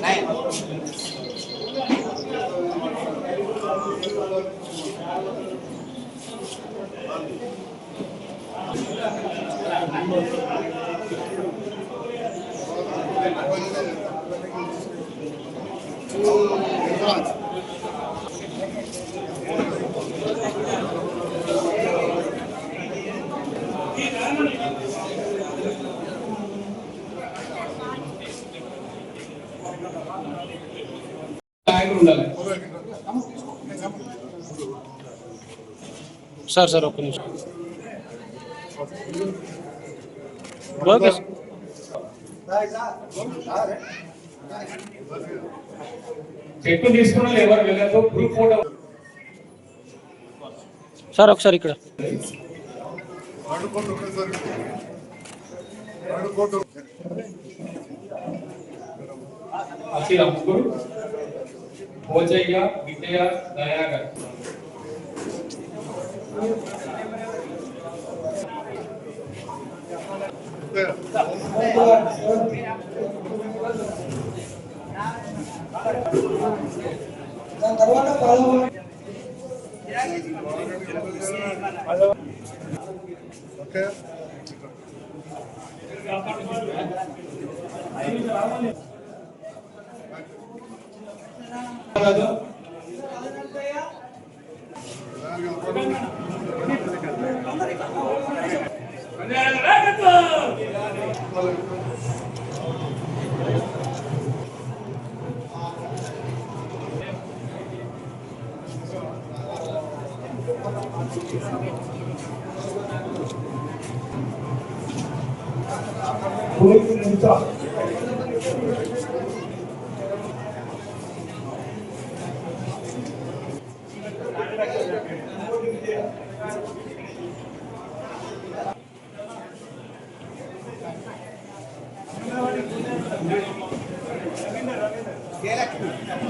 నాయకులు ఉండాలి sir sir ఒక్క నిమిషం ఓకే సార్. చెట్టు తీసుకున్న వాళ్ళు ఎవరు వెళ్ళదు గ్రూప్ ఫోటో సార్ ఒకసారి ఇక్కడ అఖిల ముగ్గురు భోజయ్య విజయ దయాగర్ దాని తర్వాత ఓకే 고객님 문자. సార్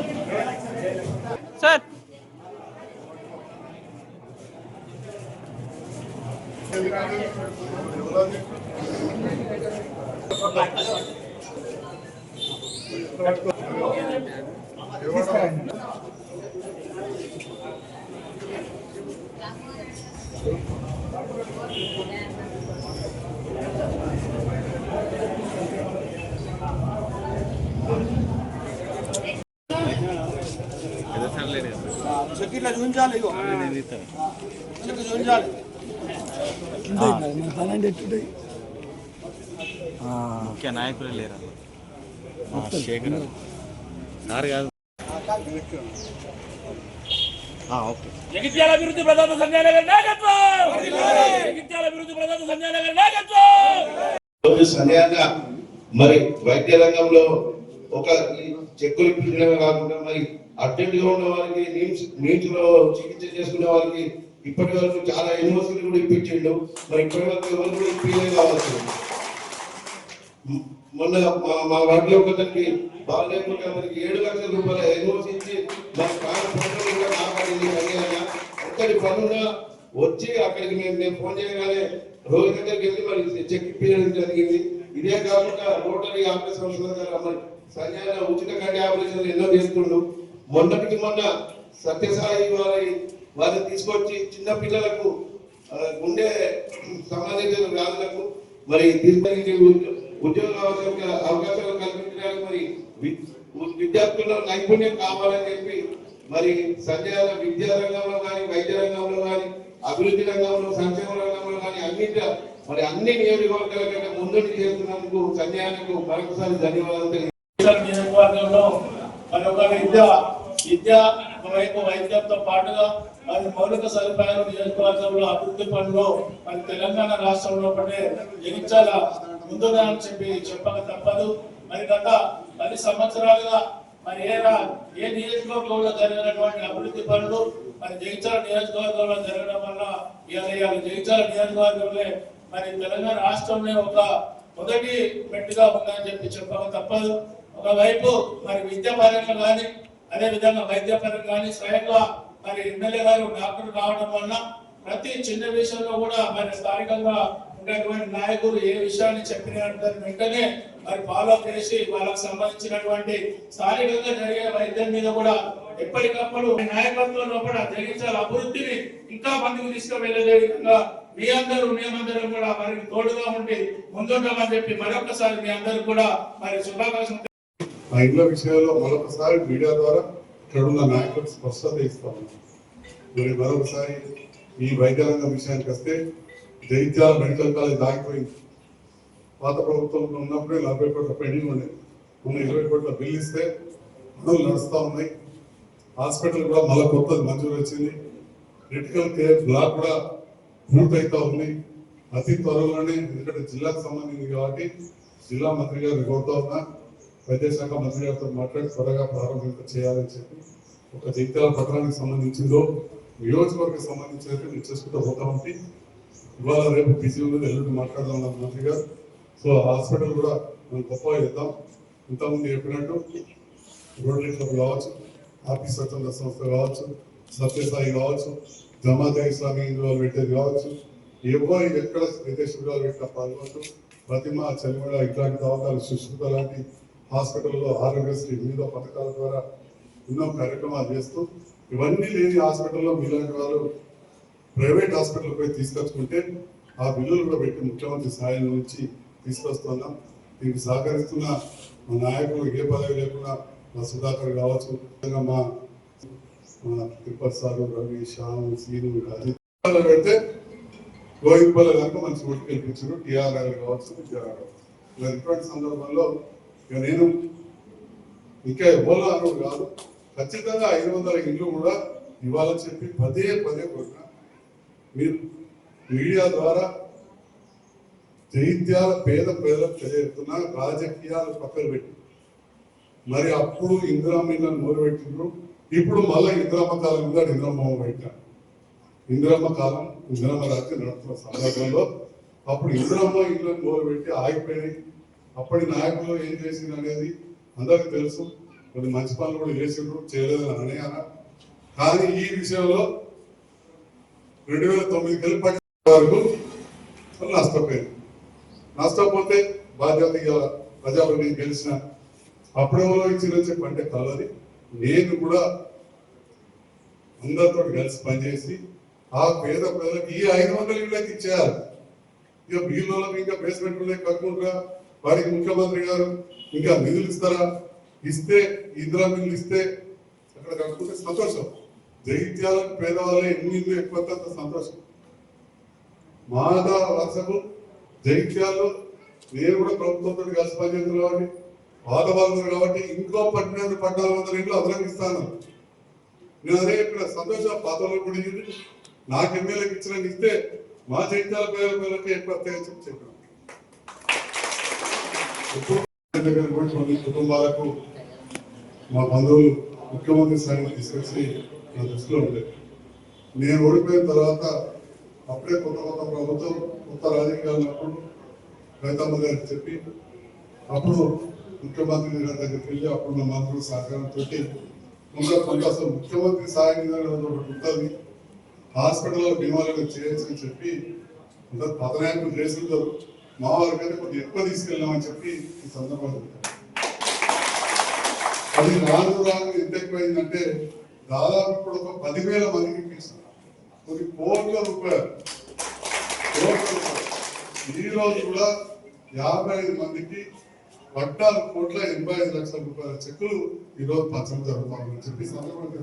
చెక్కిట్లా చూపించాలి ఇగో. చెక్కి చూపించాలి? ముఖ్య నాయకులే లేరు? శేఖర్ సార్ కాదు. ఆ, ఓకే. జగిత్యాల అభివృద్ధి ప్రదాత సంజయ్ నగర్ నాయకత్వం! జగిత్యాల అభివృద్ధి ప్రదాత సంజయ్ నగర్ నాయకత్వం! రోజు సమయంగా మరి వైద్య రంగంలో ఒక చెక్కులు ఇప్పించడమే కాకుండా మరి అటెండ్గా ఉన్న వారికి నీమ్స్ నీమ్స్లో చికిత్స చేసుకునే వారికి ఇప్పటి వరకు చాలా యూనివర్సిటీలు కూడా ఇప్పించిండు. మరి ఇప్పటి వరకు ఎవరు కూడా ఇప్పించలేదు కావచ్చు మొన్న మా- మా వార్డులో ఒకరికి బాగాలేకుండా మనకి ఏడు లక్షల రూపాయల యూనివర్సిటీ ఇచ్చి మా ప్రాణ కూడా కాపాడింది కళ్యాణ. ఒక్కటి పనుగా వచ్చి అక్కడికి మేము మేము ఫోన్ చేయగానే రోజు దగ్గరికి వెళ్ళి మరి చెక్ ఇప్పించడం జరిగింది. ఇదే కాకుండా రోటరీ ఆఫీస్ అవసరం ద్వారా ఉచిత కంటి ఆపరేషన్ ఎన్నో చేస్తుండు. మొన్నటికి మొన్న సత్యసాయి వారి వారిని తీసుకొచ్చి చిన్న పిల్లలకు గుండె సంబంధించిన వ్యాధులకు మరి తీసుకొని ఉద్యోగ అవకాశాలు కల్పించడానికి మరి విద్యార్థుల్లో నైపుణ్యం కావాలని చెప్పి మరి సంజయ్ విద్యా రంగంలో కానీ వైద్య రంగంలో కానీ అభివృద్ధి రంగంలో సంక్షేమ రంగంలో కానీ అన్నింటి మరి అన్ని నియోజకవర్గాల కంటే ముందుండి చేస్తున్నందుకు సంజయానికి మరొకసారి ధన్యవాదాలు తెలియ మరి ఒక విద్య విద్య ఒకవైపు వైద్యంతో పాటుగా మరి మౌలిక సదుపాయాలు నియోజకవర్గంలో అభివృద్ధి పనులు మరి తెలంగాణ రాష్ట్రంలో పడే జగించాల? ముందుగా అని చెప్పి చెప్పక తప్పదు. మరి గత పది సంవత్సరాలుగా మరి ఏ రా- ఏ నియోజకవర్గంలో జరిగినటువంటి అభివృద్ధి పనులు మరి జగిత్యాల నియోజకవర్గంలో జరగడం వల్ల ఇవాళ ఇవాళ జగిత్యాల నియోజకవర్గంలో మరి తెలంగాణ రాష్ట్రంలో ఒక మొదటి మెట్టుగా ఉందని చెప్పి చెప్పక తప్పదు. ఒకవైపు మరి విద్య పరంగా కానీ అదే విధంగా వైద్య పరంగా కానీ స్వయంగా మరి ఎమ్మెల్యే గారు డాక్టర్ కావడం వల్ల ప్రతి చిన్న విషయంలో కూడా మరి స్థానికంగా ఉండేటువంటి నాయకులు ఏ విషయాన్ని చెప్పిన వెంటనే మరి ఫాలో చేసి వాళ్ళకు సంబంధించినటువంటి స్థానికంగా జరిగే వైద్యం మీద కూడా ఎప్పటికప్పుడు నాయకత్వంలో కూడా జరిగించాలి. అభివృద్ధిని ఇంకా మందికి తీసుకువెళ్ళే విధంగా మీ అందరూ మేమందరం కూడా మరి తోడుగా ఉండి ముందుంటామని చెప్పి మరొకసారి మీ అందరూ కూడా మరి శుభాకాంక్షలు ఆ ఇళ్ళ విషయంలో మరొకసారి మీడియా ద్వారా ఇక్కడ ఉన్న నాయకులకు స్పష్టత ఇస్తాము మరి మరొకసారి ఈ వైద్యరంగం విషయానికి వస్తే జైత్యాల మెడికల్ కాలేజ్ ఆగిపోయింది పాత ప్రభుత్వంలో ఉన్నప్పుడే నలభై కోట్ల పెండింగ్ ఉండేది మొన్న ఇరవై కోట్ల బిల్ ఇస్తే పనులు నడుస్తూ ఉన్నాయి. హాస్పిటల్ కూడా మళ్ళీ కొత్తది మంజూరు వచ్చింది. క్రిటికల్ కేర్ బ్లాక్ కూడా పూర్తయితా ఉంది. అతి త్వరలోనే ఎందుకంటే జిల్లాకు సంబంధించింది కాబట్టి జిల్లా మంత్రి గారిని కోరుతా ఉన్నా వైద్యశాఖ మంత్రి గారితో మాట్లాడి త్వరగా ప్రారంభింప చేయాలని చెప్పి ఒక జగిత్యాల పత్రానికి సంబంధించిందో నియోజకవర్గం సంబంధించినట్టు నేను చేసుకుంటూ పోతా ఇవాళ రేపు బిజీ ఉన్నది ఎల్లుండి మాట్లాడదాం మంత్రి గారు. సో ఆ హాస్పిటల్ కూడా మనం గొప్ప చేద్దాం. ఇంతకుముందు చెప్పినట్టు రోటరీ క్లబ్ కావచ్చు ఆర్పీ స్వచ్ఛంద సంస్థ కావచ్చు సత్యసాయి కావచ్చు జమాదేవి స్వామి హిందువులు పెట్టేది కావచ్చు ఎవరు ఎక్కడ విదేశీయులు పెట్టిన పాల్గొంటూ ప్రతిమ చలిమడ ఇట్లాంటి తవ్వకాలు సుశ్రుత లాంటి హాస్పిటల్లో ఆరోగ్యశ్రీ వివిధ పథకాల ద్వారా ఎన్నో కార్యక్రమాలు చేస్తూ ఇవన్నీ లేని హాస్పిటల్లో మీలాంటి వాళ్ళు ప్రైవేట్ హాస్పిటల్ పోయి తీసుకొచ్చుకుంటే ఆ బిల్లులు కూడా పెట్టి ముఖ్యమంత్రి సహాయం నుంచి తీసుకొస్తున్నాం. దీనికి సహకరిస్తున్న మా నాయకులు ఏ పదవి లేకుండా మా సుధాకర్ కావచ్చు మా మా తిరుపతి సారు రవి శ్యామ్ సీను అజిత్ వాళ్ళు పెడితే గోవిందపల్లి కనుక మంచి ఓటు గెలిపించారు. టీఆర్ఆర్ కావచ్చు ఇటువంటి సందర్భంలో ఇక నేను ఇంకా ఎవరో కాదు. ఖచ్చితంగా ఐదు వందల ఇండ్లు కూడా ఇవ్వాలని చెప్పి పదే పదే కోరిన. మీరు మీడియా ద్వారా జైత్యాల పేద ప్రజలకు తెలియజేస్తున్న రాజకీయాలు పక్కన పెట్టి. మరి అప్పుడు ఇందిరామీలను మొదలుపెట్టిండ్రు ఇప్పుడు మళ్ళీ ఇందిరమ్మ కాలం మీద ఇందిరమ్మ పెట్టారు ఇందిరమ్మ కాలం ఇందిరమ్మ రాత్రి నడుస్తున్న సందర్భంలో అప్పుడు ఇందిరమ్మ ఇళ్ళని మొదలుపెట్టి ఆగిపోయినాయి. అప్పటి నాయకులు ఏం చేసింది అనేది అందరికి తెలుసు. కొన్ని మంచి పనులు కూడా చేసిండ్రు. చేయలేదని అని అన కానీ ఈ విషయంలో రెండు వేల తొమ్మిది కలిపి వరకు నష్టపోయింది. నష్టపోతే బాధ్యత ఇవాళ ప్రజాప్రతినిధి గెలిచిన అప్పుడెవరో ఇచ్చిన చెప్పంటే కలది నేను కూడా అందరితో కలిసి పనిచేసి ఆ పేద ప్రజలకు ఈ ఐదు వందల ఇళ్ళకి ఇచ్చేయాలి. ఇక వీళ్ళకి ఇంకా బేస్మెంట్ ఉన్నాయి కట్టుకుంటారా వారికి ముఖ్యమంత్రి గారు ఇంకా నిధులు ఇస్తారా? ఇస్తే ఇందిరా నిధులు ఇస్తే అక్కడ కనుక్కుంటే సంతోషం. జైత్యాల పేదవాళ్ళే ఎన్ని ఇల్లు ఎక్కువ సంతోషం. మాదా వర్షము జగిత్యాల్లో నేను కూడా ప్రభుత్వంతో కలిసి పనిచేస్తున్నాను కాబట్టి వాతావరణం కాబట్టి ఇంకో పన్నెండు పద్నాలుగు వందల ఇంట్లో అదనంగా నేను అదే ఇక్కడ సంతోషం పాత్రలో కూడా నాకు ఎమ్మెల్యేకి ఇచ్చిన ఇస్తే మా జగిత్యాల పేద పేదలకి ఎక్కువ చెప్పాను దగ్గర కొన్ని కుటుంబాలకు మా బంధువులు ముఖ్యమంత్రి స్థాయిని తీసుకొచ్చి నా దృష్టిలో ఉండేది నేను ఓడిపోయిన తర్వాత అప్పుడే కొత్త కొత్త ప్రభుత్వం కొత్త రాజకీయాలు అప్పుడు రైతమ్మ గారికి చెప్పి అప్పుడు ముఖ్యమంత్రి గారి దగ్గరికి వెళ్ళి అప్పుడున్న మంత్రుల సహకారంతో ఇంకా కొంత అసలు ముఖ్యమంత్రి సాయం ఒకటి ఉంటుంది. హాస్పిటల్లో బీమాలను చేయొచ్చు అని చెప్పి అందరు పతనాయకులు చేస్తుంటారు మా వారికి అయితే కొద్దిగా ఎక్కువ తీసుకెళ్ళామని చెప్పి ఈ సందర్భంగా అది రాను రాను ఎంత ఎక్కువైందంటే దాదాపు ఇప్పుడు ఒక పదివేల మందికి ఇప్పిస్తున్నారు కొన్ని కోట్ల రూపాయలు. ఈరోజు కూడా యాభై ఐదు మందికి పద్నాలుగు కోట్ల ఎనభై ఐదు లక్షల రూపాయల చెక్కులు ఈ రోజు పంచడం జరుగుతామని చెప్పి ఈ సందర్భంగా